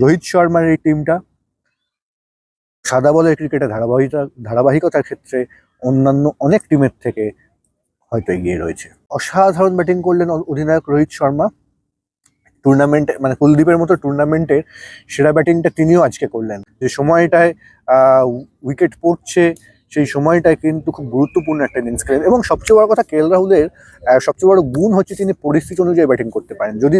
রোহিত শর্মার এই টিমটা সাদা বলের ক্রিকেটে ধারাবাহিকতা ধারাবাহিকতার ক্ষেত্রে অন্যান্য অনেক টিমের থেকে হয়তো এগিয়ে রয়েছে। অসাধারণ ব্যাটিং করলেন অধিনায়ক রোহিত শর্মা। টুর্নামেন্ট মানে কুলদীপের মতো টুর্নামেন্টের সেরা ব্যাটিংটা তিনিও আজকে করলেন। যে সময়টায় উইকেট পড়ছে, সেই সময়টায় কিন্তু খুব গুরুত্বপূর্ণ একটা ইনিংস খেলেন। এবং সবচেয়ে বড় কথা কে এল রাহুলের সবচেয়ে বড় গুণ হচ্ছে তিনি পরিস্থিতি অনুযায়ী ব্যাটিং করতে পারেন। যদি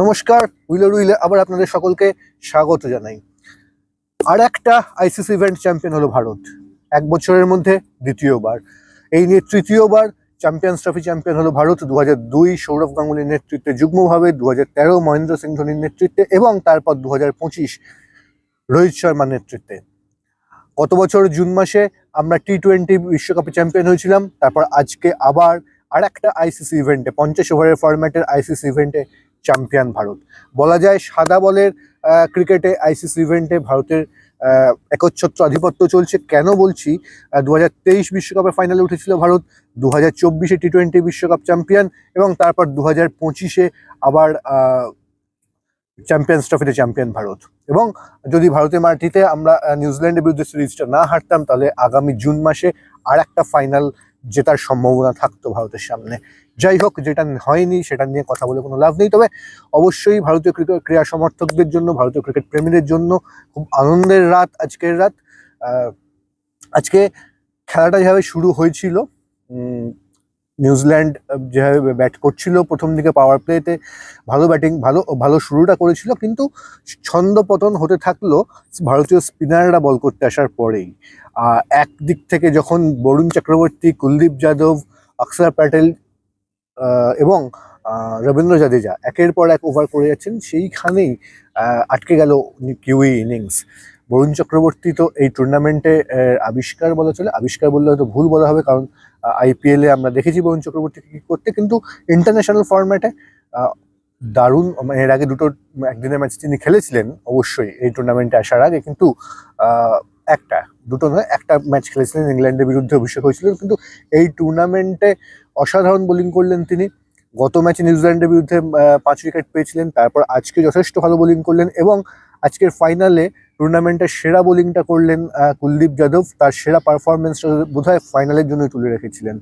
নমস্কার উইলার উইলে আবার আপনাদের সকলকে স্বাগত জানাই। আর একটা আইসিসি ইভেন্ট চ্যাম্পিয়ন হলো ভারত, এক বছরের মধ্যে দ্বিতীয়বার। এই নিয়ে তৃতীয়বার চ্যাম্পিয়ন্স ট্রফি চ্যাম্পিয়ন হলো ভারত দু হাজার দুই সৌরভ গাঙ্গুলির নেতৃত্বে, যুগ্মভাবে দু হাজার তেরো মহেন্দ্র সিং ধোনির নেতৃত্বে এবং তারপর দু হাজার পঁচিশ রোহিত শর্মার নেতৃত্বে। গত বছর জুন মাসে আমরা টি টোয়েন্টি বিশ্বকাপে চ্যাম্পিয়ন হয়েছিলাম, তারপর আজকে আবার আর একটা আইসিসি ইভেন্টে পঞ্চাশ ওভারের ফরম্যাটের আইসিসি ইভেন্টে চ্যাম্পিয়ন ভারত। বলা যায় সাদা বলের ক্রিকেটে, আইসিসি ইভেন্টে ভারতের একচ্ছত্র আধিপত্য চলছে। কেন বলছি? দু হাজার তেইশ বিশ্বকাপে ফাইনালে উঠেছিল ভারত দু হাজার চব্বিশে টি টোয়েন্টি বিশ্বকাপ চ্যাম্পিয়ন এবং তারপর দু হাজার পঁচিশে আবার চ্যাম্পিয়ন্স ট্রফিতে চ্যাম্পিয়ন ভারত। এবং যদি ভারতের মাটিতে আমরা নিউজিল্যান্ডের বিরুদ্ধে সিরিজটা না হারতাম, তাহলে আগামী জুন মাসে আর একটা ফাইনাল জেতার সম্ভাবনা থাকতো ভারতের সামনে। যাই হোক, যেটা হয়নি সেটা নিয়ে কথা বলে কোনো লাভ নেই। তবে অবশ্যই ভারতীয় ক্রিকেট ক্রীড়া সমর্থকদের জন্য, ভারতীয় ক্রিকেট প্রেমীদের জন্য খুব আনন্দের রাত আজকের রাত। আজকে খেলাটা যেভাবে শুরু হয়েছিল নিউজিল্যান্ড যেভাবে ব্যাট করছিল প্রথম দিকে পাওয়ার প্লেতে ভালো ব্যাটিং ভালো ভালো শুরুটা করেছিল। কিন্তু ছন্দ পতন হতে থাকল ভারতীয় স্পিনাররা বল করতে আসার পরেই। আহ, একদিক থেকে যখন বরুণ চক্রবর্তী কুলদীপ যাদব অক্ষর প্যাটেল এবং রবীন্দ্র জাদেজা একের পর এক ওভার করে যাচ্ছেন সেইখানেই আটকে গেল কিউই ইনিংস বরুণ চক্রবর্তী তো এই টুর্নামেন্টে আবিষ্কার বলা চলে। আবিষ্কার বললে হয়তো ভুল বলা হবে কারণ আইপিএলে আমরা দেখেছি বরুণ চক্রবর্তীকে কী করতে কিন্তু ইন্টারন্যাশনাল ফরম্যাটে দারুণ মানে এর আগে দুটো একদিনের ম্যাচ তিনি খেলেছিলেন অবশ্যই এই টুর্নামেন্টে আসার আগে কিন্তু একটা দুটো নয়, একটা ম্যাচ খেলেছিলেন, ইংল্যান্ডের বিরুদ্ধে অভিষেক হয়েছিল কিন্তু এই টুর্নামেন্টে অসাধারণ বোলিং করলেন তিনি। গত ম্যাচে নিউজিল্যান্ডের বিরুদ্ধে পাঁচ উইকেট পেয়েছিলেন, তারপর আজকে যথেষ্ট ভালো বোলিং করলেন এবং আজকের ফাইনালে টুর্নামেন্টের সেরা বোলিংটা করলেন কুলদীপ যাদব। তার সেরা পারফরমেন্সটা বোধহয় ফাইনালের জন্য তুলে রেখেছিলেন।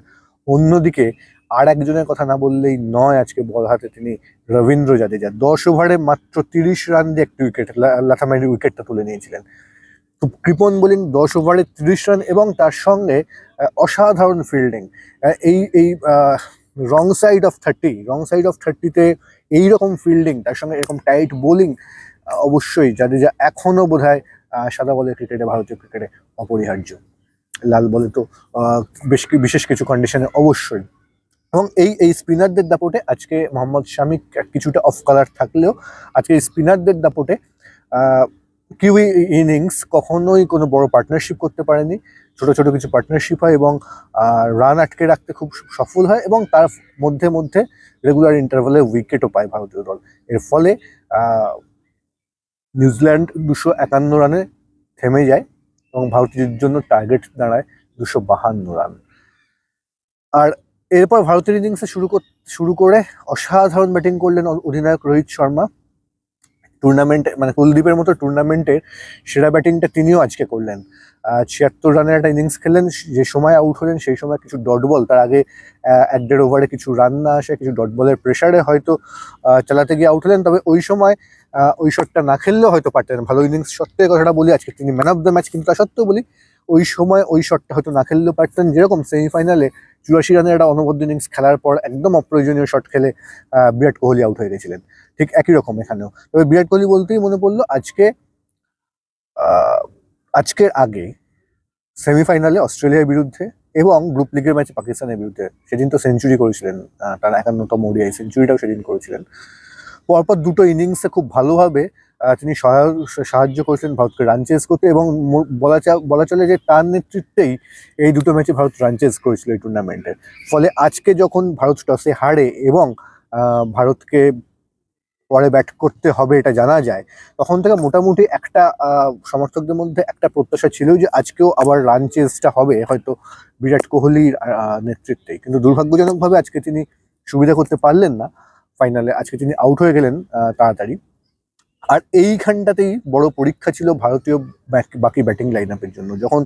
অন্যদিকে আর একজনের কথা না বললেই নয় আজকে বল হাতে তিনি রবীন্দ্র জাদেজা। দশ ওভারে মাত্র তিরিশ রান দিয়ে একটি উইকেট লাথামারি উইকেটটা তুলে নিয়েছিলেন। কৃপন বোলিং দশ ওভারে তিরিশ রান এবং তার সঙ্গে অসাধারণ ফিল্ডিং এই এই wrong side off thirty wrong side off থার্টিতে এইরকম ফিল্ডিং তার সঙ্গে এরকম টাইট বোলিং অবশ্যই জাদেজা এখনও বোধ হয় সাদা বলের ক্রিকেটে ভারতীয় ক্রিকেটে অপরিহার্য। লাল বলে তো বেশ বিশেষ কিছু কন্ডিশনে অবশ্যই। এবং এই এই স্পিনারদের দাপটে আজকে মোহাম্মদ শামি কিছুটা অফ কালার থাকলেও, আজকে স্পিনারদের দাপটে কিউই ইনিংস কখনোই কোনো বড় পার্টনারশিপ করতে পারেনি। ছোট ছোট কিছু পার্টনারশিপ হয় এবং রান আটকে রাখতে খুব সফল হয় এবং তার মধ্যে মধ্যে রেগুলার ইন্টারভ্যালে উইকেটও পায় ভারতীয় দল। এর ফলে নিউজিল্যান্ড দুশো একান্ন রানে থেমে যায় এবং ভারতীয়দের জন্য টার্গেট দাঁড়ায় দুশো বাহান্ন রান আর এরপর ভারতের ইনিংসে শুরু শুরু করে অসাধারণ ব্যাটিং করলেন অধিনায়ক রোহিত শর্মা। টুর্নামেন্টে মানে কুলদীপের মতো টুর্নামেন্টের সেরা ব্যাটিংটা তিনিও আজকে করলেন। ছিয়াত্তর রানের একটা ইনিংস খেললেন, যে সময় আউট হলেন সেই সময় কিছু ডট বল তার আগে এক দেড় ওভারে কিছু রান না আসে, কিছু ডট বলের প্রেশারে হয়তো চালাতে গিয়ে আউট হলেন। তবে ওই সময় ওই শটটা না খেললেও হয়তো পারতেন। ভালো ইনিংস সত্ত্বেও কথাটা বলি, আজকে তিনি ম্যান অফ দ্য ম্যাচ কিন্তু তা সত্ত্বেও বলি, ওই সময় ওই শটটা হয়তো না খেললেও পারতেন। যেরকম সেমিফাইনালে চুরাশি রানের একটা অনবদ্য ইনিংস খেলার পর একদম অপ্রয়োজনীয় শট খেলে বিরাট কোহলি আউট হয়ে গেছিলেন। ঠিক একই রকম এখানেও। তবে বিরাট কোহলি বলতেই মনে পড়ল, আজকে আজকের আগে সেমিফাইনালে অস্ট্রেলিয়ার বিরুদ্ধে এবং গ্রুপ লিগের ম্যাচে পাকিস্তানের বিরুদ্ধে, সেদিন তো সেঞ্চুরি করেছিলেন তার একান্নতম ওডিআই সেঞ্চুরিটাও সেদিন করেছিলেন। পরপর দুটো ইনিংসে খুব ভালোভাবে তিনি সহায়- সাহায্য করেছিলেন ভারতকে রান চেস করতে এবং বলা বলা চলে যে তার নেতৃত্বেই এই দুটো ম্যাচে ভারত রান চেস করেছিল এই টুর্নামেন্টের ফলে আজকে যখন ভারত টসে হারে এবং ভারতকে পরে ব্যাট করতে হবে এটা জানা যায়, তখন থেকে মোটামুটি একটা সমর্থকদের মধ্যে একটা প্রত্যাশা ছিল যে আজকেও আবার রান চেজটা হবে, হয়তো বিরাট কোহলির নেতৃত্বে। কিন্তু দুর্ভাগ্যজনকভাবে আজকে তিনি সুবিধা করতে পারলেন না। ফাইনালে আজকে তিনি আউট হয়ে গেলেন তাড়াতাড়ি। আর এইখানটাতেই বড় পরীক্ষা ছিল ভারতীয় বাকি ব্যাটিং লাইন আপের জন্য। যখন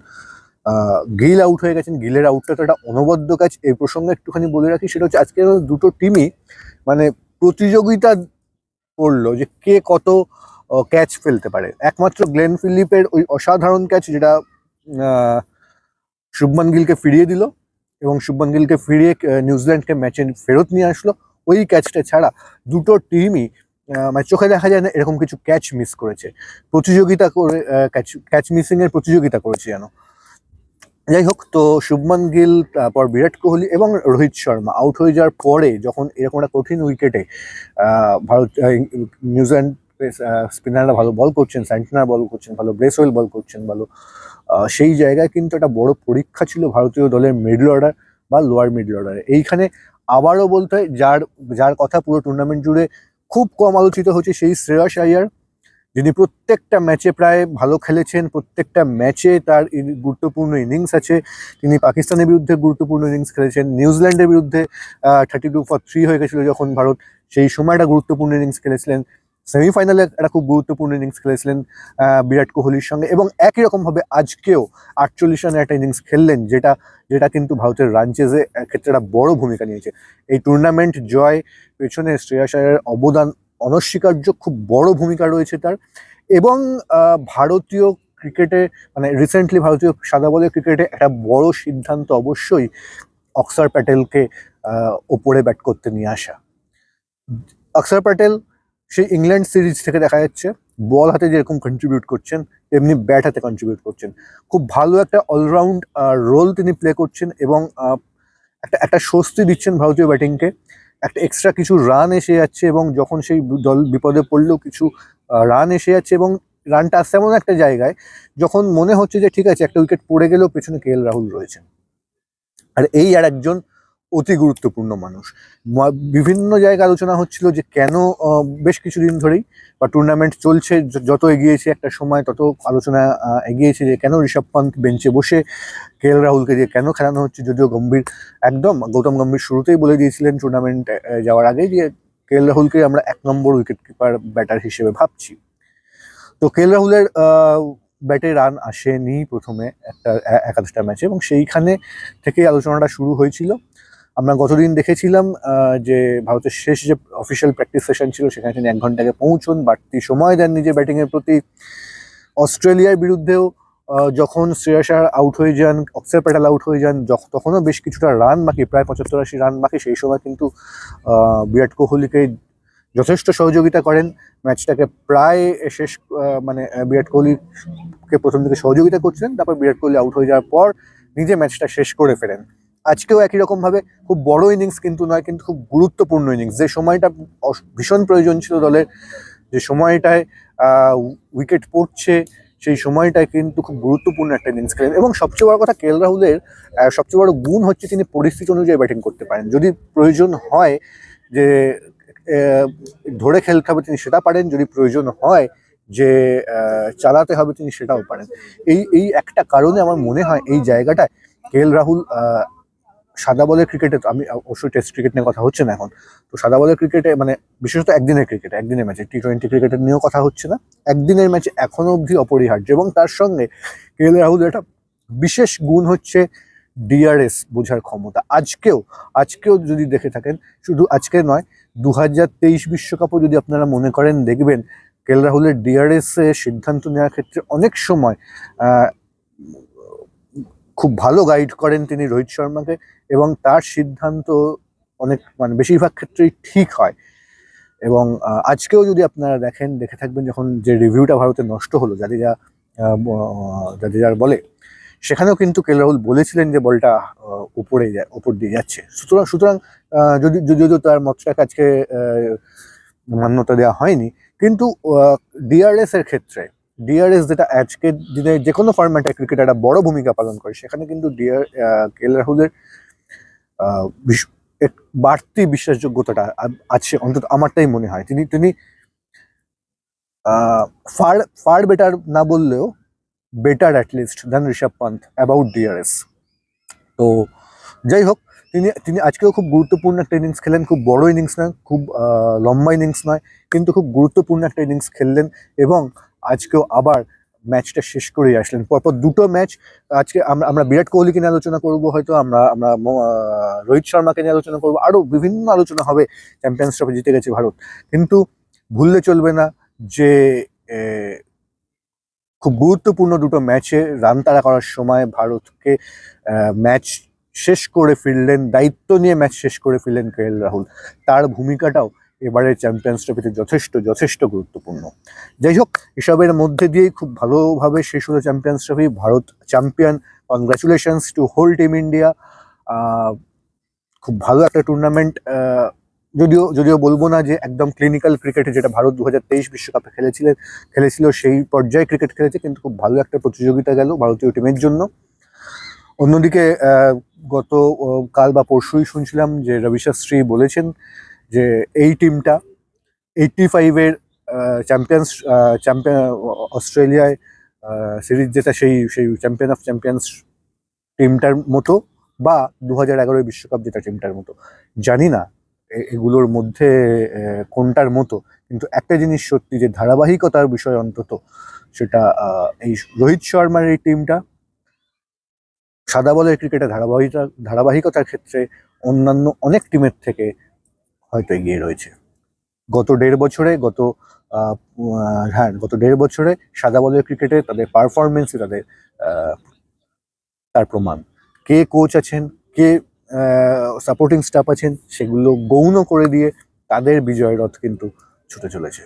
গিল আউট হয়ে গেছেন গিলের আউটটা তো একটা অনবদ্য কাজ এই প্রসঙ্গে একটুখানি বলে রাখি, সেটা হচ্ছে আজকে দুটো টিমই মানে প্রতিযোগিতা করল যে কে কত ক্যাচ ফেলতে পারে। একমাত্র গ্লেন ফিলিপের ওই অসাধারণ ক্যাচ যেটা শুভমান গিলকে ফিরিয়ে দিল এবং শুভমান গিলকে ফিরিয়ে নিউজিল্যান্ডকে ম্যাচে ফেরত নিয়ে আসলো। ওই ক্যাচটা ছাড়া দুটো টিমই মানে চোখে দেখা যায় না, এরকম কিছু ক্যাচ মিস করেছে। প্রতিযোগিতা করে ক্যাচ ক্যাচ মিসিং এর প্রতিযোগিতা করেছে যেন। যাই হোক, তো শুভমান গিল, তারপর বিরাট কোহলি এবং রোহিত শর্মা আউট হয়ে যাওয়ার পরে যখন এরকম একটা কঠিন উইকেটে ভারত নিউজিল্যান্ড স্পিনাররা ভালো বল করছেন স্যান্টনার বল করছেন, ভালো ব্রেসওয়েল বল করছেন, ভালো সেই জায়গায় কিন্তু একটা বড় পরীক্ষা ছিল ভারতীয় দলের মিডল অর্ডার বা লোয়ার মিডল অর্ডারে এইখানে আবারও বলতে হয়, যার যার কথা পুরো টুর্নামেন্ট জুড়ে খুব কম আলোচিত হচ্ছে সেই শ্রেয়স আয়ার যিনি প্রত্যেকটা ম্যাচে প্রায় ভালো খেলেছেন, প্রত্যেকটা ম্যাচে তার গুরুত্বপূর্ণ ইনিংস আছে। তিনি পাকিস্তানের বিরুদ্ধে গুরুত্বপূর্ণ ইনিংস খেলেছেন, নিউজিল্যান্ডের বিরুদ্ধে থার্টি টু ফর থ্রি হয়ে গেছিল যখন ভারত সেই সময়টা গুরুত্বপূর্ণ ইনিংস খেলেছিলেন। সেমিফাইনালে একটা খুব গুরুত্বপূর্ণ ইনিংস খেলেছিলেন বিরাট কোহলির সঙ্গে এবং একই রকমভাবে আজকেও আটচল্লিশ রানের একটা ইনিংস খেললেন, যেটা যেটা কিন্তু ভারতের রানচেজে ক্ষেত্রে একটা বড় ভূমিকা নিয়েছে। এই টুর্নামেন্ট জয় পেছনে শ্রেয়াস অবদান অনস্বীকার্য, খুব বড় ভূমিকা রয়েছে তার। এবং ভারতীয় ক্রিকেটে মানে রিসেন্টলি ভারতীয় সাদা বলের ক্রিকেটে একটা বড় সিদ্ধান্ত অবশ্যই অক্সার প্যাটেলকে ওপরে ব্যাট করতে নিয়ে আসা। অক্সার প্যাটেল সেই ইংল্যান্ড সিরিজ থেকে দেখা যাচ্ছে বল হাতে যেরকম কন্ট্রিবিউট করছেন, তেমনি ব্যাট হাতে কন্ট্রিবিউট করছেন। খুব ভালো একটা অলরাউন্ড রোল তিনি প্লে করছেন এবং একটা একটা স্বস্তি দিচ্ছেন ভারতীয় ব্যাটিংকে একটা এক্সট্রা কিছু রান এসে যাচ্ছে এবং যখন সেই দল বিপদে পড়লেও কিছু রান এসে যাচ্ছে এবং রানটা আসছে এমন একটা জায়গায় যখন মনে হচ্ছে যে ঠিক আছে, একটা উইকেট পড়ে গেলেও পেছনে কে এল রাহুল রয়েছেন। আর এই আর একজন অতি গুরুত্বপূর্ণ মানুষ। বিভিন্ন জায়গায় আলোচনা হচ্ছিল যে কেন বেশ কিছুদিন ধরেই বা টুর্নামেন্ট চলছে যত এগিয়েছে একটা সময়, তত আলোচনা এগিয়েছে যে কেন ঋষভ পান্ত বেঞ্চে বসে কে এল রাহুলকে দিয়ে কেন খেলানো হচ্ছে যদিও গম্ভীর, একদম গৌতম গম্ভীর শুরুতেই বলে দিয়েছিলেন টুর্নামেন্ট যাওয়ার আগে যে কে এল রাহুলকে আমরা এক নম্বর উইকেট কিপার ব্যাটার হিসেবে ভাবছি। তো কে এল রাহুলের ব্যাটে রান আসেনি প্রথমে একটা একাদশটা ম্যাচে এবং সেইখানে থেকে আলোচনাটা শুরু হয়েছিল। আমরা গতদিন দেখেছিলাম যে ভারতের শেষ যে অফিসিয়াল প্র্যাকটিস সেশন ছিল, সেখানে তিনি এক ঘন্টাকে পৌঁছন, বাড়তি সময় দেন নিজের ব্যাটিংয়ের প্রতি। অস্ট্রেলিয়ার বিরুদ্ধেও যখন শ্রেয়াসার আউট হয়ে যান অক্সার প্যাটেল আউট হয়ে যান তখনও বেশ কিছুটা রান বাকি, প্রায় পঁচাত্তর আশি রান বাকি, সেই সময় কিন্তু বিরাট কোহলিকে যথেষ্ট সহযোগিতা করেন। ম্যাচটাকে প্রায় শেষ মানে বিরাট কোহলিকে প্রথম দিকে সহযোগিতা করছিলেন, তারপর বিরাট কোহলি আউট হয়ে যাওয়ার পর নিজে ম্যাচটা শেষ করে ফেলেন আজকেও একই রকম ভাবে খুব বড় ইনিংস কিন্তু নয়, কিন্তু খুব গুরুত্বপূর্ণ ইনিংস যে সময়টা ভীষণ প্রয়োজন ছিল দলের, যে সময়টায় উইকেট পড়ছে, সেই সময়টায় কিন্তু খুব গুরুত্বপূর্ণ একটা ইনিংস খেলেন। এবং সবচেয়ে বড় কথা, কেএল রাহুলের সবচেয়ে বড় গুণ হচ্ছে তিনি পরিস্থিতি অনুযায়ী ব্যাটিং করতে পারেন। যদি প্রয়োজন হয় যে ধরে খেলতে হবে তিনি সেটা পারেন, যদি প্রয়োজন হয় যে চালাতে হবে তিনি সেটাও পারেন। এই এই একটা কারণে আমার মনে হয় এই জায়গাটায় কেএল রাহুল সাদা বলের ক্রিকেটে আমি অবশ্যই টেস্ট ক্রিকেট নিয়ে কথা হচ্ছে না এখন। তো সাদা বলের ক্রিকেটে মানে বিশেষত একদিনের ক্রিকেট একদিনের ম্যাচে টি টোয়েন্টি ক্রিকেটের নিয়েও কথা হচ্ছে না। একদিনের ম্যাচে এখনও অবধি অপরিহার্য এবং তার সঙ্গে কেএল রাহুলের একটা বিশেষ গুণ হচ্ছে ডিআরএস বোঝার ক্ষমতা। আজকেও আজকেও যদি দেখে থাকেন, শুধু আজকে নয় দু হাজার তেইশ বিশ্বকাপও যদি আপনারা মনে করেন, দেখবেন কেএল রাহুলের ডিআরএস সিদ্ধান্ত নেওয়ার ক্ষেত্রে অনেক সময় খুব ভালো গাইড করেন তিনি রোহিত শর্মাকে এবং তার সিদ্ধান্ত অনেক মানে বেশিরভাগ ক্ষেত্রেই ঠিক হয়। এবং আজকেও যদি আপনারা দেখেন দেখে থাকবেন যখন যে রিভিউটা ভারতে নষ্ট হলো জাদেজা আহ, জাদেজার বলে সেখানেও কিন্তু কে রাহুল বলেছিলেন যে বলটা উপরে যায় উপর দিয়ে যাচ্ছে। সুতরাং সুতরাং যদি যদি যদিও তার মতটাকে আজকে মান্যতা দেওয়া হয়নি কিন্তু ডিআরএস এর ক্ষেত্রে ডিআরএস যেটা আজকের দিনে যে কোনো ফরম্যাটে ক্রিকেট একটা বড় ভূমিকা পালন করে, সেখানে কিন্তু ডিআর কে রাহুলের এক বাড়তি বিশ্বাসযোগ্যতাটা আছে অন্তত আমারটাই মনে হয়। তিনি তিনি ফার ফার বেটার না বললেও better at least than Rishabh Pant about DRS তো যাই হোক, তিনি তিনি আজকেও খুব গুরুত্বপূর্ণ একটা ইনিংস খেলেন, খুব বড় ইনিংস নয়, খুব লম্বা ইনিংস নয়, কিন্তু খুব গুরুত্বপূর্ণ একটা ইনিংস খেললেন এবং আজকেও আবার ম্যাচটা শেষ করেই আসলেন। পরপর দুটো ম্যাচ আজকে আমরা আমরা বিরাট কোহলিকে নিয়ে আলোচনা করব হয়তো, আমরা আমরা রোহিত শর্মাকে নিয়ে আলোচনা করব। আরও বিভিন্ন আলোচনা হবে চ্যাম্পিয়ন্স ট্রফি জিতে গেছে ভারত। কিন্তু ভুললে চলবে না যে খুব গুরুত্বপূর্ণ দুটো ম্যাচে রান তাড়া করার সময় ভারতকে ম্যাচ শেষ করে ফিরলেন, দায়িত্ব নিয়ে ম্যাচ শেষ করে ফিরলেন কে রাহুল। তার ভূমিকাটাও এবারে চ্যাম্পিয়ন্স ট্রফিতে যথেষ্ট যথেষ্ট গুরুত্বপূর্ণ। যাই হোক, এসবের মধ্যে দিয়েই খুব ভালোভাবে শেষ হলো champions trophy Bharat champion congratulations to whole team India খুব ভালো একটা টুর্নামেন্ট যদিও যদিও বলব না যে একদম ক্লিনিক্যাল ক্রিকেটে যেটা ভারত দু হাজার তেইশ বিশ্বকাপে খেলেছিলেন, খেলেছিল সেই পর্যায়ে ক্রিকেট খেলেছে, কিন্তু খুব ভালো একটা প্রতিযোগিতা গেল ভারতীয় টিমের জন্য। অন্যদিকে গত কাল বা পরশুই শুনছিলাম যে রবি শাস্ত্রী বলেছেন যে এই টিমটা এইটটি ফাইভের চ্যাম্পিয়ন্স চ্যাম্পিয়ন অস্ট্রেলিয়ায় সিরিজ জেতা সেই সেই চ্যাম্পিয়ন অফ চ্যাম্পিয়ন্স টিমটার মতো বা দু হাজার এগারোয় বিশ্বকাপ জেতা টিমটার মতো। জানি না এগুলোর মধ্যে কোনটার মতো, কিন্তু একটা জিনিস সত্যি যে ধারাবাহিকতার বিষয় অন্তত সেটা এই রোহিত শর্মার এই টিমটা সাদা বলের ক্রিকেটে ধারাবাহিকতা ধারাবাহিকতার ক্ষেত্রে অন্যান্য অনেক টিমের থেকে হয়তো এগিয়ে রয়েছে। গত দেড় বছরে, গত হ্যাঁ গত দেড় বছরে সাদা বলের ক্রিকেটে তাদের পারফরমেন্সই তাদের তার প্রমাণ। কে কোচ আছেন, কে সাপোর্টিং স্টাফ আছেন, সেগুলো গৌণ করে দিয়ে তাদের বিজয় রথ কিন্তু ছুটে চলেছে।